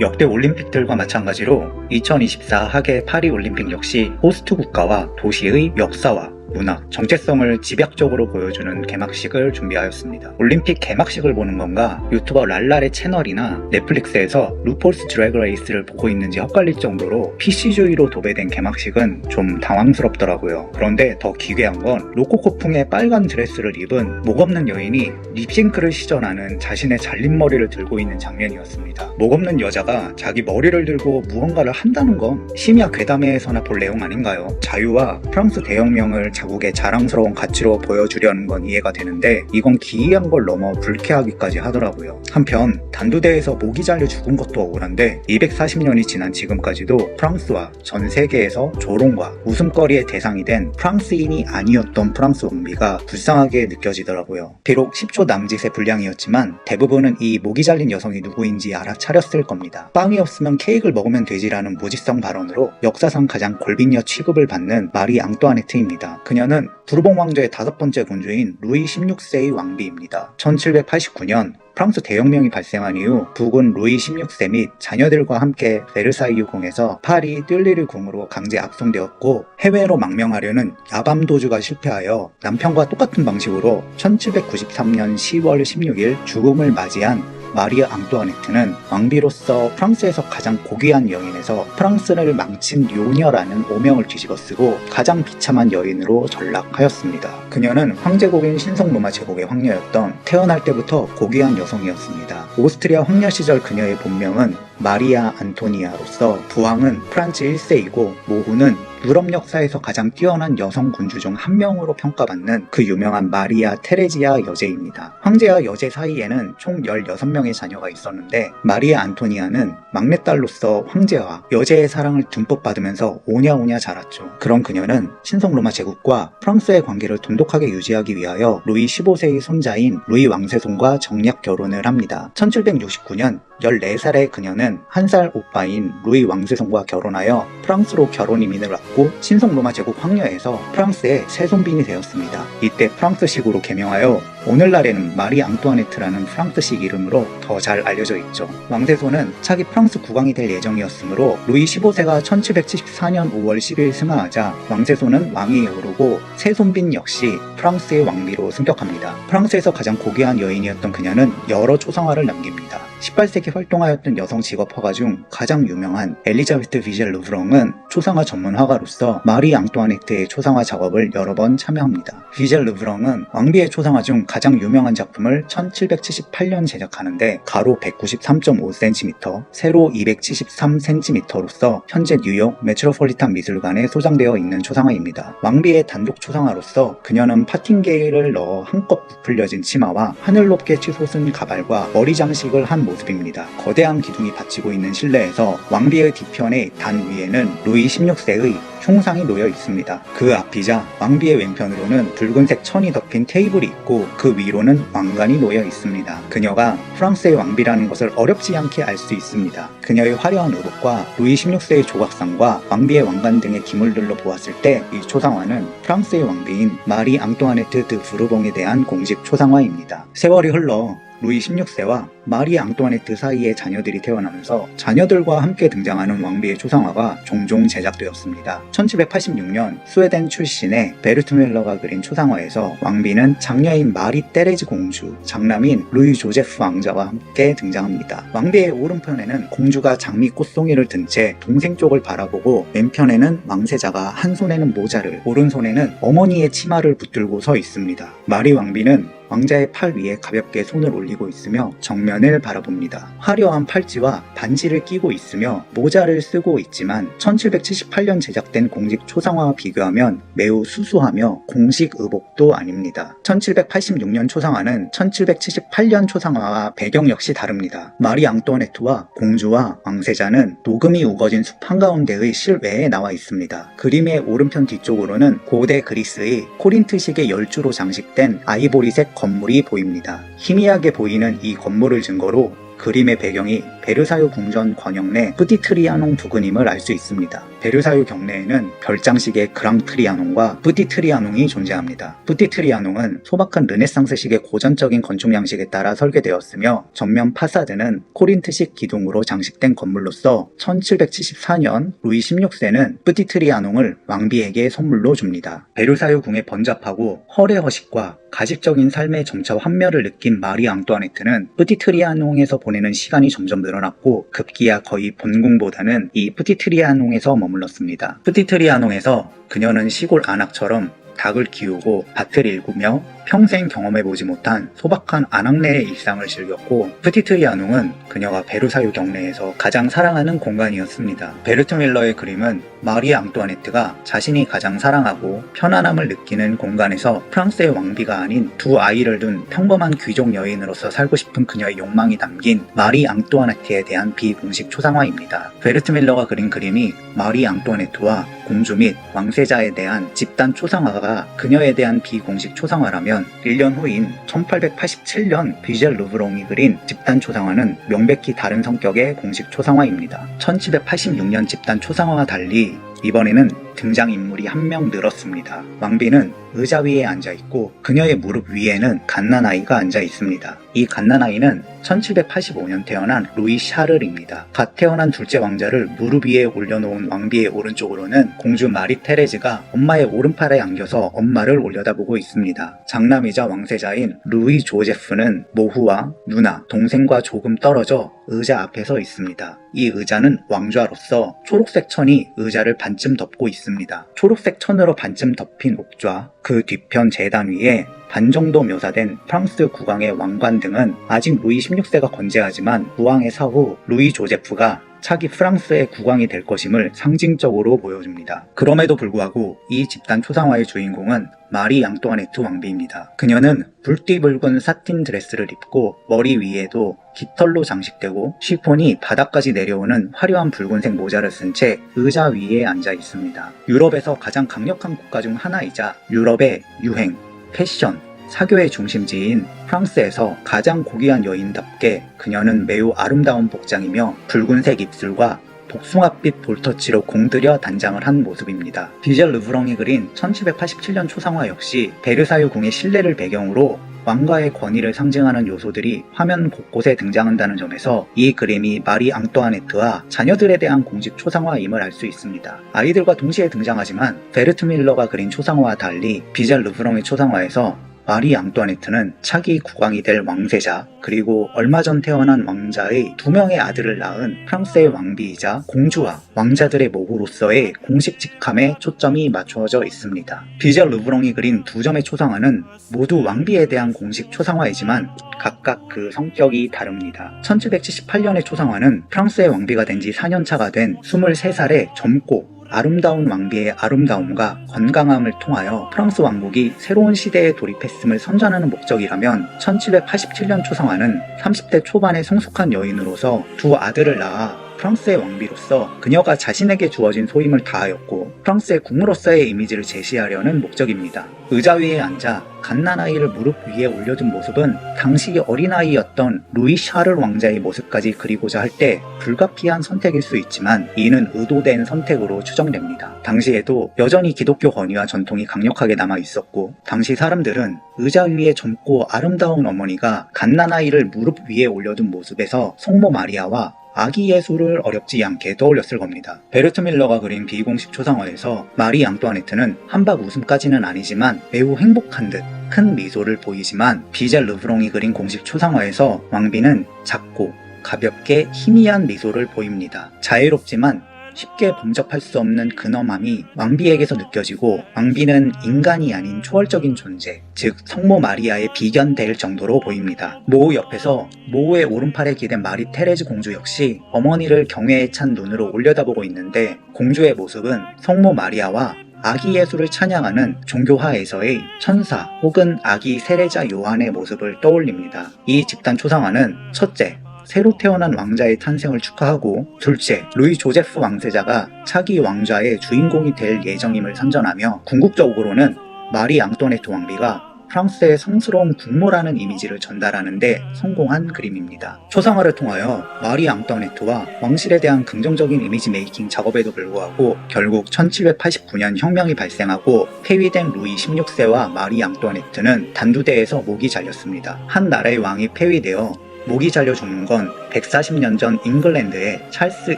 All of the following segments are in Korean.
역대 올림픽들과 마찬가지로 2024 하계 파리 올림픽 역시 호스트 국가와 도시의 역사와 문화, 정체성을 집약적으로 보여주는 개막식을 준비하였습니다. 올림픽 개막식을 보는 건가 유튜버 랄랄의 채널이나 넷플릭스에서 루폴스 드래그 레이스를 보고 있는지 헷갈릴 정도로 PC주의로 도배된 개막식은 좀 당황스럽더라고요. 그런데 더 기괴한 건 로코코풍의 빨간 드레스를 입은 목 없는 여인이 립싱크를 시전하는 자신의 잘린 머리를 들고 있는 장면이었습니다. 목 없는 여자가 자기 머리를 들고 무언가를 한다는 건 심야 괴담회에서나 볼 내용 아닌가요? 자유와 프랑스 대혁명을 자국의 자랑스러운 가치로 보여주려는 건 이해가 되는데 이건 기이한 걸 넘어 불쾌하기까지 하더라고요. 한편 단두대에서 목이 잘려 죽은 것도 억울한데 240년이 지난 지금까지도 프랑스와 전 세계에서 조롱과 웃음거리의 대상이 된 프랑스인이 아니었던 프랑스 왕비가 불쌍하게 느껴지더라고요. 비록 10초 남짓의 분량이었지만 대부분은 이 목이 잘린 여성이 누구인지 알아차렸을 겁니다. 빵이 없으면 케이크를 먹으면 되지라는 무지성 발언으로 역사상 가장 골빈녀 취급을 받는 마리 앙뚜아네트입니다. 그녀는 부르봉 왕조의 다섯 번째 군주인 루이 16세의 왕비입니다. 1789년 프랑스 대혁명이 발생한 이후 북은 루이 16세 및 자녀들과 함께 베르사유 궁에서 파리 띨리르 궁으로 강제 압송되었고 해외로 망명하려는 야밤 도주가 실패하여 남편과 똑같은 방식으로 1793년 10월 16일 죽음을 맞이한 마리아 앙뚜아네트는 왕비로서 프랑스에서 가장 고귀한 여인에서 프랑스를 망친 요녀라는 오명을 뒤집어 쓰고 가장 비참한 여인으로 전락하였습니다. 그녀는 황제국인 신성 로마 제국의 황녀였던 태어날 때부터 고귀한 여성이었습니다. 오스트리아 황녀 시절 그녀의 본명은 마리아 안토니아로서 부왕은 프란츠 1세이고 모후는 유럽 역사에서 가장 뛰어난 여성 군주 중 한 명으로 평가받는 그 유명한 마리아 테레지아 여제입니다. 황제와 여제 사이에는 총 16명의 자녀가 있었는데 마리아 안토니아는 막내딸로서 황제와 여제의 사랑을 듬뿍 받으면서 오냐오냐 자랐죠. 그런 그녀는 신성 로마 제국과 프랑스의 관계를 돈독하게 유지하기 위하여 루이 15세의 손자인 루이 왕세손과 정략 결혼을 합니다. 1769년 14살의 그녀는 한 살 오빠인 루이 왕세손과 결혼하여 프랑스로 결혼 이민을 왔고 신성 로마 제국 황녀에서 프랑스의 세손빈이 되었습니다. 이때 프랑스식으로 개명하여 오늘날에는 마리 앙뚜아네트라는 프랑스식 이름으로 더 잘 알려져 있죠. 왕세손은 차기 프랑스 국왕이 될 예정이었으므로 루이 15세가 1774년 5월 10일 승하하자 왕세손은 왕위에 오르고 세손빈 역시 프랑스의 왕비로 승격합니다. 프랑스에서 가장 고귀한 여인이었던 그녀는 여러 초상화를 남깁니다. 18세기 활동하였던 여성 직업화가 중 가장 유명한 엘리자베트 비젤 루브롱은 초상화 전문 화가로서 마리 앙뚜아네트의 초상화 작업을 여러 번 참여합니다. 비젤 루브롱은 왕비의 초상화 중 가장 유명한 작품을 1778년 제작하는데 가로 193.5cm, 세로 273cm로서 현재 뉴욕 메트로폴리탄 미술관에 소장되어 있는 초상화입니다. 왕비의 단독 초상화로서 그녀는 파팅게이를 넣어 한껏 부풀려진 치마와 하늘 높게 치솟은 가발과 머리 장식을 한 모습입니다. 거대한 기둥이 받치고 있는 실내에서 왕비의 뒤편의 단 위에는 루이 16세의 총상이 놓여 있습니다. 그 앞이자 왕비의 왼편으로는 붉은색 천이 덮인 테이블이 있고 그 위로는 왕관이 놓여 있습니다. 그녀가 프랑스의 왕비라는 것을 어렵지 않게 알 수 있습니다. 그녀의 화려한 의복과 루이 16세의 조각상과 왕비의 왕관 등의 기물들로 보았을 때 이 초상화는 프랑스의 왕비인 마리 앙뚜아네트 드 부르봉에 대한 공식 초상화입니다. 세월이 흘러 루이 16세와 마리 앙뚜아네트 사이에 자녀들이 태어나면서 자녀들과 함께 등장하는 왕비의 초상화가 종종 제작되었습니다. 1786년 스웨덴 출신의 베르트 멜러가 그린 초상화에서 왕비는 장녀인 마리 테레즈 공주, 장남인 루이 조제프 왕자와 함께 등장합니다. 왕비의 오른편에는 공주가 장미 꽃송이를 든 채 동생 쪽을 바라보고 왼편에는 왕세자가 한 손에는 모자를, 오른손에는 어머니의 치마를 붙들고 서 있습니다. 마리 왕비는 왕자의 팔 위에 가볍게 손을 올리고 있으며 정면을 바라봅니다. 화려한 팔찌와 반지를 끼고 있으며 모자를 쓰고 있지만 1778년 제작된 공식 초상화와 비교하면 매우 수수하며 공식 의복도 아닙니다. 1786년 초상화는 1778년 초상화와 배경 역시 다릅니다. 마리 앙뚜아네트와 공주와 왕세자는 녹음이 우거진 숲 한가운데의 실외에 나와 있습니다. 그림의 오른편 뒤쪽으로는 고대 그리스의 코린트식의 열주로 장식된 아이보리색 건물이 보입니다. 희미하게 보이는 이 건물을 증거로 그림의 배경이 베르사유 궁전 권역 내 뿌디트리아농 부근임을 알 수 있습니다. 베르사유 경내에는 별장식의 그랑트리아농과 뿌디트리아농이 존재합니다. 뿌디트리아농은 소박한 르네상스식의 고전적인 건축 양식에 따라 설계되었으며 전면 파사드는 코린트식 기둥으로 장식된 건물로서 1774년 루이 16세는 뿌디트리아농을 왕비에게 선물로 줍니다. 베르사유 궁의 번잡하고 허례허식과 가식적인 삶의 점차 환멸을 느낀 마리 앙뚜아네트는 뿌티트리아농에서 보내는 시간이 점점 늘어 났고 급기야 거의 본궁보다는 이 뿌티트리아농에서 머물렀습니다. 뿌티트리아농에서 그녀는 시골 안악처럼 닭을 키우고 밭을 일구며 평생 경험해보지 못한 소박한 안악내의 일상을 즐겼고 프티트리아농은 그녀가 베르사유 경내에서 가장 사랑하는 공간이었습니다. 베르트 밀러의 그림은 마리 앙뚜아네트가 자신이 가장 사랑하고 편안함을 느끼는 공간에서 프랑스의 왕비가 아닌 두 아이를 둔 평범한 귀족 여인으로서 살고 싶은 그녀의 욕망이 담긴 마리 앙뚜아네트에 대한 비공식 초상화입니다. 베르트 밀러가 그린 그림이 마리 앙뚜아네트와 공주 및 왕세자에 대한 집단 초상화가 그녀에 대한 비공식 초상화라면 1년 후인 1887년 비젤 루브롱이 그린 집단 초상화는 명백히 다른 성격의 공식 초상화입니다. 1786년 집단 초상화와 달리 이번에는 등장인물이 한 명 늘었습니다. 왕비는 의자 위에 앉아 있고 그녀의 무릎 위에는 갓난아이가 앉아 있습니다. 이 갓난아이는 1785년 태어난 루이 샤를입니다. 갓 태어난 둘째 왕자를 무릎 위에 올려놓은 왕비의 오른쪽으로는 공주 마리 테레즈가 엄마의 오른팔에 안겨서 엄마를 올려다보고 있습니다. 장남이자 왕세자인 루이 조제프는 모후와 누나, 동생과 조금 떨어져 의자 앞에 서 있습니다. 이 의자는 왕좌로서 초록색 천이 의자를 반쯤 덮고 있습니다. 초록색 천으로 반쯤 덮인 옥좌, 그 뒤편 재단 위에 반 정도 묘사된 프랑스 국왕의 왕관 등은 아직 루이 16세가 건재하지만 국왕의 사후 루이 조제프가 차기 프랑스의 국왕이 될 것임을 상징적으로 보여줍니다. 그럼에도 불구하고 이 집단 초상화의 주인공은 마리 앙뚜아네트 왕비입니다. 그녀는 붉디 붉은 사틴 드레스를 입고 머리 위에도 깃털로 장식되고 시폰이 바닥까지 내려오는 화려한 붉은색 모자를 쓴 채 의자 위에 앉아 있습니다. 유럽에서 가장 강력한 국가 중 하나이자 유럽의 유행, 패션, 사교의 중심지인 프랑스에서 가장 고귀한 여인답게 그녀는 매우 아름다운 복장이며 붉은색 입술과 복숭아빛 볼터치로 공들여 단장을 한 모습입니다. 비젤 르브렁이 그린 1787년 초상화 역시 베르사유 궁의 신뢰를 배경으로 왕가의 권위를 상징하는 요소들이 화면 곳곳에 등장한다는 점에서 이 그림이 마리 앙뚜아네트와 자녀들에 대한 공식 초상화임을 알 수 있습니다. 아이들과 동시에 등장하지만 베르트 밀러가 그린 초상화와 달리 비젤 르브렁의 초상화에서 마리 앙뚜아네트는 차기 국왕이 될 왕세자 그리고 얼마 전 태어난 왕자의 두 명의 아들을 낳은 프랑스의 왕비이자 공주와 왕자들의 모부로서의 공식 직함에 초점이 맞추어져 있습니다. 비젤 르브롱이 그린 두 점의 초상화는 모두 왕비에 대한 공식 초상화이지만 각각 그 성격이 다릅니다. 1778년의 초상화는 프랑스의 왕비가 된 지 4년차가 된 23살의 젊고 아름다운 왕비의 아름다움과 건강함을 통하여 프랑스 왕국이 새로운 시대에 돌입했음을 선전하는 목적이라면 1787년 초상화는 30대 초반의 성숙한 여인으로서 두 아들을 낳아 프랑스의 왕비로서 그녀가 자신에게 주어진 소임을 다하였고 프랑스의 국무로서의 이미지를 제시하려는 목적입니다. 의자 위에 앉아 갓난아이를 무릎 위에 올려둔 모습은 당시 어린아이였던 루이 샤를 왕자의 모습까지 그리고자 할 때 불가피한 선택일 수 있지만 이는 의도된 선택으로 추정됩니다. 당시에도 여전히 기독교 권위와 전통이 강력하게 남아 있었고 당시 사람들은 의자 위에 젊고 아름다운 어머니가 갓난아이를 무릎 위에 올려둔 모습에서 성모 마리아와 아기 예술을 어렵지 않게 떠올렸을 겁니다. 베르트 밀러가 그린 비공식 초상화에서 마리 앙뚜아네트는 한박 웃음까지는 아니지만 매우 행복한 듯 큰 미소를 보이지만 비젤 르브롱이 그린 공식 초상화에서 왕비는 작고 가볍게 희미한 미소를 보입니다. 자유롭지만 쉽게 범접할 수 없는 근엄함이 왕비에게서 느껴지고 왕비는 인간이 아닌 초월적인 존재, 즉 성모 마리아의 비견될 정도로 보입니다. 모우 옆에서 모우의 오른팔에 기댄 마리 테레즈 공주 역시 어머니를 경외에 찬 눈으로 올려다보고 있는데 공주의 모습은 성모 마리아와 아기 예수를 찬양하는 종교화에서의 천사 혹은 아기 세례자 요한의 모습을 떠올립니다. 이 집단 초상화는 첫째, 새로 태어난 왕자의 탄생을 축하하고 둘째, 루이 조제프 왕세자가 차기 왕좌의 주인공이 될 예정임을 선전하며 궁극적으로는 마리 앙토네트 왕비가 프랑스의 성스러운 국모라는 이미지를 전달하는데 성공한 그림입니다. 초상화를 통하여 마리 앙뚜아네트와 왕실에 대한 긍정적인 이미지 메이킹 작업에도 불구하고 결국 1789년 혁명이 발생하고 폐위된 루이 16세와 마리 앙뚜아네트는 단두대에서 목이 잘렸습니다. 한 나라의 왕이 폐위되어 목이 잘려 죽는 건 140년 전 잉글랜드의 찰스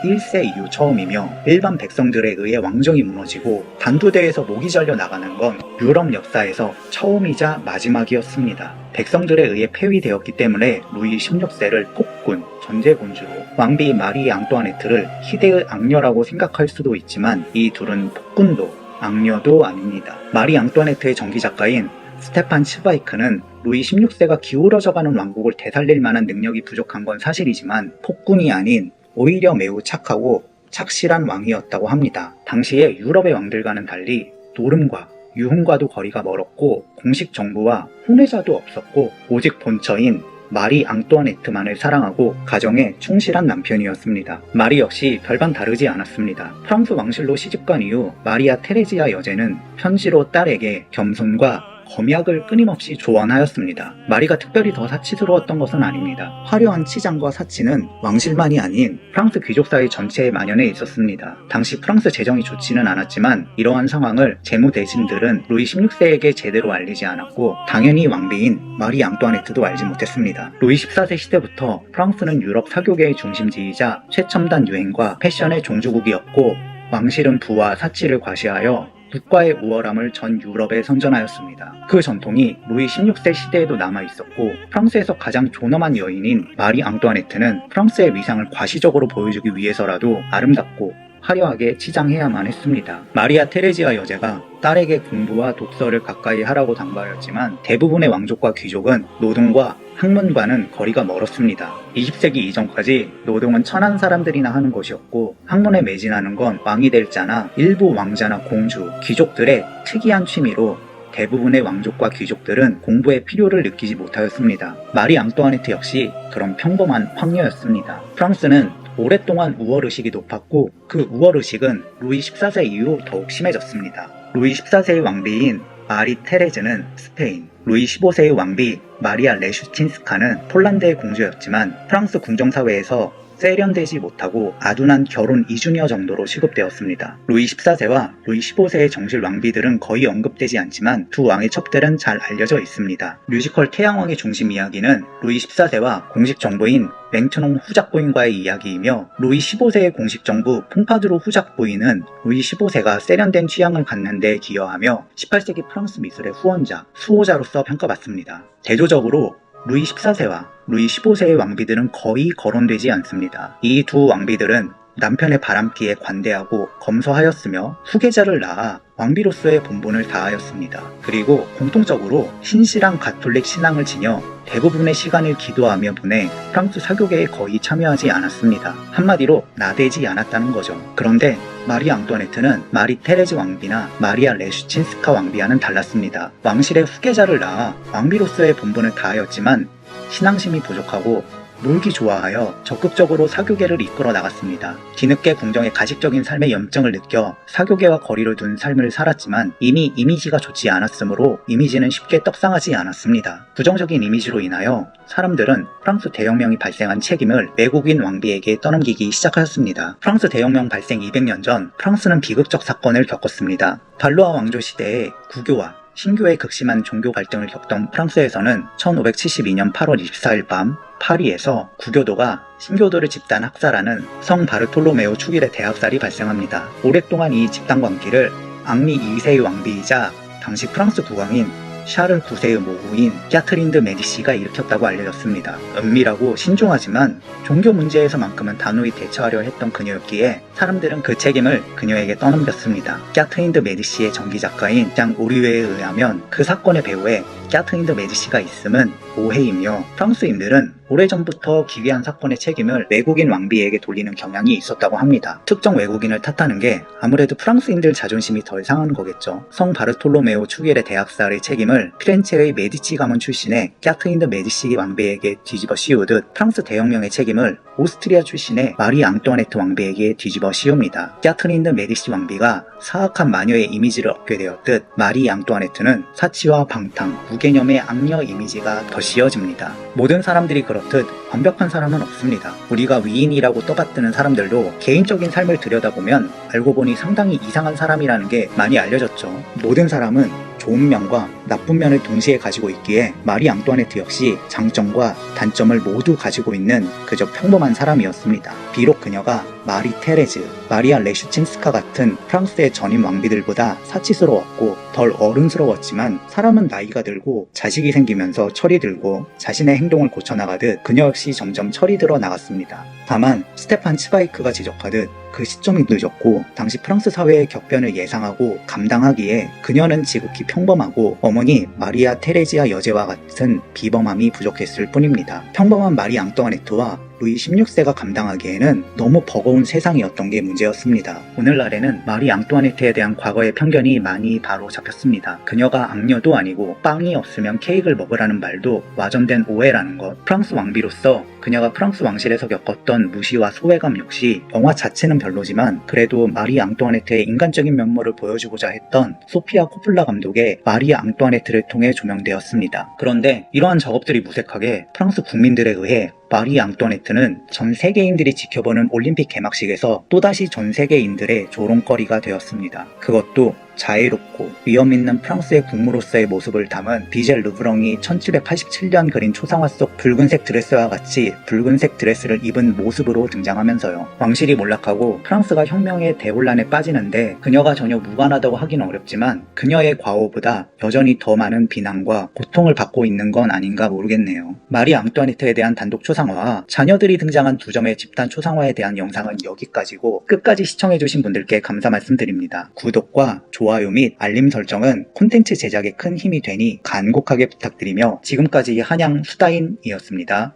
1세 이후 처음이며 일반 백성들에 의해 왕정이 무너지고 단두대에서 목이 잘려 나가는 건 유럽 역사에서 처음이자 마지막이었습니다. 백성들에 의해 폐위되었기 때문에 루이 16세를 폭군, 전제군주로 왕비 마리 앙뚜아네트를 희대의 악녀라고 생각할 수도 있지만 이 둘은 폭군도 악녀도 아닙니다. 마리 앙뚜아네트의 전기 작가인 스테판 츠바이크는 루이 16세가 기울어져가는 왕국을 되살릴 만한 능력이 부족한 건 사실이지만 폭군이 아닌 오히려 매우 착하고 착실한 왕이었다고 합니다. 당시에 유럽의 왕들과는 달리 노름과 유흥과도 거리가 멀었고 공식 정부와 후뇌자도 없었고 오직 본처인 마리 앙뚜아네트만을 사랑하고 가정에 충실한 남편이었습니다. 마리 역시 별반 다르지 않았습니다. 프랑스 왕실로 시집간 이후 마리아 테레지아 여제는 편지로 딸에게 겸손과 검약을 끊임없이 조언하였습니다. 마리가 특별히 더 사치스러웠던 것은 아닙니다. 화려한 치장과 사치는 왕실만이 아닌 프랑스 귀족 사회 전체에 만연해 있었습니다. 당시 프랑스 재정이 좋지는 않았지만 이러한 상황을 재무 대신들은 루이 16세에게 제대로 알리지 않았고 당연히 왕비인 마리 앙뚜아네트도 알지 못했습니다. 루이 14세 시대부터 프랑스는 유럽 사교계의 중심지이자 최첨단 유행과 패션의 종주국이었고 왕실은 부와 사치를 과시하여 국가의 우월함을 전 유럽에 선전하였습니다. 그 전통이 루이 16세 시대에도 남아 있었고 프랑스에서 가장 존엄한 여인인 마리 앙뚜아네트는 프랑스의 위상을 과시적으로 보여주기 위해서라도 아름답고 화려하게 치장해야만 했습니다. 마리아 테레지아 여제가 딸에게 공부와 독서를 가까이 하라고 당부하였지만 대부분의 왕족과 귀족은 노동과 학문과는 거리가 멀었습니다. 20세기 이전까지 노동은 천한 사람들이나 하는 것이었고 학문에 매진하는 건 왕이 될 자나 일부 왕자나 공주, 귀족들의 특이한 취미로 대부분의 왕족과 귀족들은 공부의 필요를 느끼지 못하였습니다. 마리 앙뚜아네트 역시 그런 평범한 황녀였습니다. 프랑스는 오랫동안 우월의식이 높았고 그 우월의식은 루이 14세 이후 더욱 심해졌습니다. 루이 14세의 왕비인 마리 테레즈는 스페인, 루이 15세의 왕비 마리아 레슈친스카는 폴란드의 공주였지만 프랑스 궁정사회에서 세련되지 못하고 아둔한 결혼 이주녀 정도로 취급되었습니다. 루이 14세와 루이 15세의 정실 왕비들은 거의 언급되지 않지만 두 왕의 첩들은 잘 알려져 있습니다. 뮤지컬 태양왕의 중심 이야기는 루이 14세와 공식 정부인 맹트농 후작 부인과의 이야기이며 루이 15세의 공식 정부 퐁파드로 후작 부인은 루이 15세가 세련된 취향을 갖는 데 기여하며 18세기 프랑스 미술의 후원자, 수호자로서 평가받습니다. 대조적으로 루이 14세와 루이 15세의 왕비들은 거의 거론되지 않습니다. 이 두 왕비들은 남편의 바람기에 관대하고 검소하였으며 후계자를 낳아 왕비로서의 본분을 다하였습니다. 그리고 공통적으로 신실한 가톨릭 신앙을 지녀 대부분의 시간을 기도하며 보내 프랑스 사교계에 거의 참여하지 않았습니다. 한마디로 나대지 않았다는 거죠. 그런데 마리 앙뚜아네트는 마리 테레즈 왕비나 마리아 레슈친스카 왕비와는 달랐습니다. 왕실의 후계자를 낳아 왕비로서의 본분을 다하였지만 신앙심이 부족하고 놀기 좋아하여 적극적으로 사교계를 이끌어 나갔습니다. 뒤늦게 궁정의 가식적인 삶의 염증을 느껴 사교계와 거리를 둔 삶을 살았지만 이미 이미지가 좋지 않았으므로 이미지는 쉽게 떡상하지 않았습니다. 부정적인 이미지로 인하여 사람들은 프랑스 대혁명이 발생한 책임을 외국인 왕비에게 떠넘기기 시작하였습니다. 프랑스 대혁명 발생 200년 전 프랑스는 비극적 사건을 겪었습니다. 발로아 왕조 시대에 구교와 신교의 극심한 종교 갈등을 겪던 프랑스에서는 1572년 8월 24일 밤 파리에서 구교도가 신교도를 집단 학살하는 성 바르톨로메오 축일의 대학살이 발생합니다. 오랫동안 이 집단 관계를 앙리 2세의 왕비이자 당시 프랑스 국왕인 샤를 9세의 모부인 캬트린 드 메디시가 일으켰다고 알려졌습니다. 은밀하고 신중하지만 종교 문제에서만큼은 단호히 대처하려 했던 그녀였기에 사람들은 그 책임을 그녀에게 떠넘겼습니다. 캬트린 드 메디시의 전기 작가인 장 오리웨에 의하면 그 사건의 배후에 드 메디시가 있음은 오해이며 프랑스인들은 오래전부터 기괴한 사건의 책임을 외국인 왕비에게 돌리는 경향이 있었다고 합니다. 특정 외국인을 탓하는 게 아무래도 프랑스인들 자존심이 덜 상하는 거겠죠. 성 바르톨로메오 축일의 대학살의 책임을 피렌체의 메디치 가문 출신의 캬트린 드 메디시 왕비에게 뒤집어 씌우듯 프랑스 대혁명의 책임을 오스트리아 출신의 마리 앙뚜아네트 왕비에게 뒤집어 씌웁니다. 캬트린 드 메디시 왕비가 사악한 마녀의 이미지를 얻게 되었듯 마리 앙뚜아네트는 사치와 방탕, 무 개념의 악녀 이미지가 더 씌워집니다. 모든 사람들이 그렇듯 완벽한 사람은 없습니다. 우리가 위인이라고 떠받드는 사람들도 개인적인 삶을 들여다보면 알고 보니 상당히 이상한 사람이라는 게 많이 알려졌죠. 모든 사람은 좋은 면과 나쁜 면을 동시에 가지고 있기에 마리 앙뚜아네트 역시 장점과 단점을 모두 가지고 있는 그저 평범한 사람이었습니다. 비록 그녀가 마리 테레즈, 마리아 레슈친스카 같은 프랑스의 전임 왕비들보다 사치스러웠고 덜 어른스러웠지만 사람은 나이가 들고 자식이 생기면서 철이 들고 자신의 행동을 고쳐나가듯 그녀 역시 점점 철이 들어 나갔습니다. 다만 스테판 츠바이크가 지적하듯 그 시점이 늦었고 당시 프랑스 사회의 격변을 예상하고 감당하기에 그녀는 지극히 평범하고 어머니 마리아 테레지아 여제와 같은 비범함이 부족했을 뿐입니다. 평범한 마리 앙뚜아네트와 루이 16세가 감당하기에는 너무 버거운 세상이었던 게 문제였습니다. 오늘날에는 마리 앙뚜아네트에 대한 과거의 편견이 많이 바로 잡혔습니다. 그녀가 악녀도 아니고 빵이 없으면 케이크를 먹으라는 말도 와전된 오해라는 것. 프랑스 왕비로서 그녀가 프랑스 왕실에서 겪었던 무시와 소외감 역시 영화 자체는 별로지만 그래도 마리 앙뚜아네트의 인간적인 면모를 보여주고자 했던 소피아 코플라 감독의 마리 앙뚜아네트를 통해 조명되었습니다. 그런데 이러한 작업들이 무색하게 프랑스 국민들에 의해 마리 앙뚜아네트는 전 세계인들이 지켜보는 올림픽 개막식에서 또다시 전 세계인들의 조롱거리가 되었습니다. 그것도 자애롭고 위험 있는 프랑스의 국무로서의 모습을 담은 비젤 르브렁이 1787년 그린 초상화 속 붉은색 드레스와 같이 붉은색 드레스를 입은 모습으로 등장하면서요. 왕실이 몰락하고 프랑스가 혁명의 대혼란에 빠지는데 그녀가 전혀 무관하다고 하기는 어렵지만 그녀의 과오보다 여전히 더 많은 비난과 고통을 받고 있는 건 아닌가 모르겠네요. 마리 앙뚜아네트에 대한 단독 초상화와 자녀들이 등장한 두 점의 집단 초상화에 대한 영상은 여기까지고 끝까지 시청해주신 분들께 감사 말씀드립니다. 구독과 좋아요 및 알림 설정은 콘텐츠 제작에 큰 힘이 되니 간곡하게 부탁드리며 지금까지 한양 수다인이었습니다.